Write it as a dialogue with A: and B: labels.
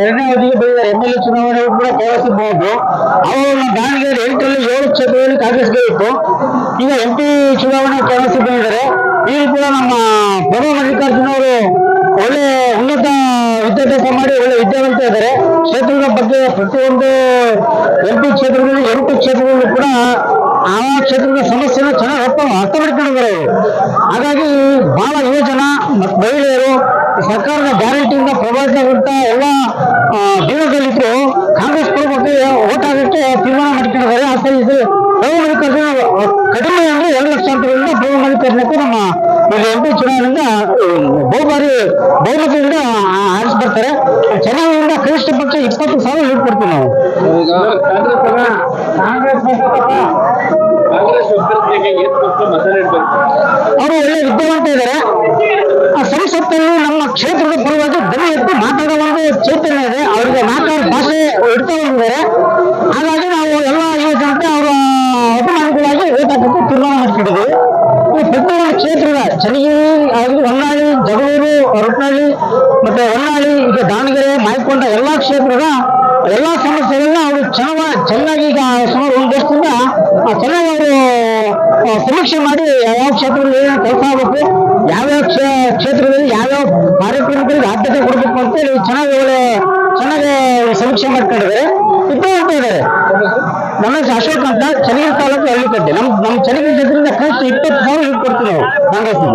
A: ಎರಡನೇ ಅವಧಿಗೆ ಬಂದ ಎಂ ಎಲ್ ಎ ಚುನಾವಣೆ ಕೂಡ ಕೈವಸಿಬಹುದು ಅವರು ನಮ್ಮ ದಾವಣಗೆರೆ ಎಂಟರಲ್ಲಿ ಏಳು ಕ್ಷೇತ್ರದಲ್ಲಿ ಕಾಂಗ್ರೆಸ್ ಗೆಲ್ಲಿತ್ತು ಈಗ ಎಂ ಪಿ ಚುನಾವಣೆ ಕೈವಸಿಕೊಂಡಿದ್ದಾರೆ ಈಗ ಕೂಡ ನಮ್ಮ ಪ್ರಭು ಮಲ್ಲಿಕಾರ್ಜುನ ಅವರು ಒಳ್ಳೆ ಉನ್ನತ ವಿದ್ಯಾಭ್ಯಾಸ ಮಾಡಿ ಒಳ್ಳೆ ವಿದ್ಯಾವಂತ ಇದ್ದಾರೆ. ಕ್ಷೇತ್ರದ ಬಗ್ಗೆ ಪ್ರತಿಯೊಂದು ಎಂ ಪಿ ಕ್ಷೇತ್ರದಲ್ಲಿ ಎಂಟು ಕ್ಷೇತ್ರದಲ್ಲೂ ಕೂಡ ಆ ಕ್ಷೇತ್ರದ ಸಮಸ್ಯೆನ ಚೆನ್ನಾಗಿ ಅರ್ಥ ಅರ್ಥ ಮಾಡ್ಕೊಂಡಿದ್ದಾರೆ ಅವರು. ಹಾಗಾಗಿ ಬಹಳ ಯುವಜನ ಮತ್ತು ಮಹಿಳೆಯರು ಸರ್ಕಾರದ ಗ್ಯಾರಂಟಿಯಿಂದ ಪ್ರಭಾವಿತಗೊಂಡ ಎಲ್ಲ ಆ, ದೀನದಲ್ಲಿದ್ರು ಕಾಂಗ್ರೆಸ್ ಪರವಾಗಿ ಓಟ್ ಆಗಕ್ಕೆ ತೀರ್ಮಾನ ಮಾಡ್ಕೊಂಡಿದ್ದಾರೆ ಆ ಸರಿ ಇದು ಪ್ರಭು ಮಲ್ಲಿಕಾರ್ಜುನ ಕಡಿಮೆ ಅಂದ್ರೆ ಎರಡು ಲಕ್ಷಾಂತರದಿಂದ ಪ್ರಭು ಮಲ್ಲಿಕಾರ್ಜುನಕ್ಕೆ ನಮ್ಮ ಇಲ್ಲಿ ಎಂ ಪಿ ಚುನಾವಣೆಯಿಂದ ಬಹುಬಾರಿ ಬಹುಮತದಿಂದ ಆ- ಆರಿಸಿ ಬರ್ತಾರೆ ಚುನಾವಣೆಯಿಂದ ಕನಿಷ್ಠ ಪಕ್ಷ ಇಪ್ಪತ್ತು ಸಾವಿರ ಲೀಡ್ ಕೊಡ್ತೀವಿ ನಾವು. ಅವರು ಒಳ್ಳೆ ವಿದ್ಯಾವಂತ ಇದ್ದಾರೆ. ಆ ನಮ್ಮ ಕ್ಷೇತ್ರದ ಪರವಾಗಿ ಧ್ವನಿ ಎತ್ತಿ ಮಾತಾಡೋ ಒಂದು ಚೈತನ್ಯ ಇದೆ. ಅವರಿಗೆ ಮಾತಾಡೋ ಭಾಷೆ ಇಡ್ತಾ ಬಂದಿದ್ದಾರೆ ಹಾಗಾಗಿ ನಾವು ಎಲ್ಲ ಯುವ ಜನತೆ ಅವರ ಅಭಿಮಾನಿಗಳಾಗಿ ಹಾಕಕ್ಕೆ ತೀರ್ಮಾನ ಮಾಡ್ಕೊಂಡಿದ್ದೀವಿ. ಈ ಪ್ರತಿಯೊಂದು ಕ್ಷೇತ್ರದ ಚನ್ನಗಿರಿ ಹಾಗೂ ಹೊನ್ನಾಳಿ, ಜಗಳೂರು, ಹೊರಟ್ನಳ್ಳಿ ಮತ್ತೆ ಹೊನ್ನಾಳಿ, ಈಗ ದಾವಣಗೆರೆ, ಮಾಯ್ಕೊಂಡ ಎಲ್ಲಾ ಕ್ಷೇತ್ರದ ಎಲ್ಲಾ ಸಮಸ್ಯೆಗಳನ್ನ ಅವರು ಚೆನ್ನಾಗಿ ಚೆನ್ನಾಗಿ ಈಗ ಸುಮಾರು ಒಂದು ವರ್ಷದಿಂದ ಚೆನ್ನಾಗಿ ಅವರು ಸಮೀಕ್ಷೆ ಮಾಡಿ ಯಾವ ಕ್ಷೇತ್ರದಲ್ಲಿ ಕೆಲಸ ಆಗಬೇಕು ಯಾವ್ಯಾವ ಕ್ಷೇ- ಕ್ಷೇತ್ರದಲ್ಲಿ ಯಾವ್ಯಾವ ಕಾರ್ಯಕ್ರಮಗಳಿಗೆ ಆದ್ಯತೆ ಕೊಡಬೇಕು ಅಂತೇಳಿ ಚೆನ್ನಾಗಿ ಒಳ್ಳೆ, ಚೆನ್ನಾಗಿ ಸಮೀಕ್ಷೆ ಮಾಡ್ಕೊಂಡಿದ್ದಾರೆ. ವಿದ್ಯಾವಂತ ಇದ್ದಾರೆ. ನನ್ನ ಅಶೋಕ್ ಅಂತ ಚನ್ನಗಿರಿ ತಾಲೂಕು ಹಳ್ಳಿಕಟ್ಟೆ ನಮ್ ನಮ್ಮ ಚನ್ನಗಿರಿ ಕ್ಷೇತ್ರದಿಂದ ಕನಿಷ್ಠ ಇಪ್ಪತ್ತು ಸಾವಿರ ಕೊಡ್ತೀವಿ ನಾವು ಕಾಂಗ್ರೆಸ್ಗೆ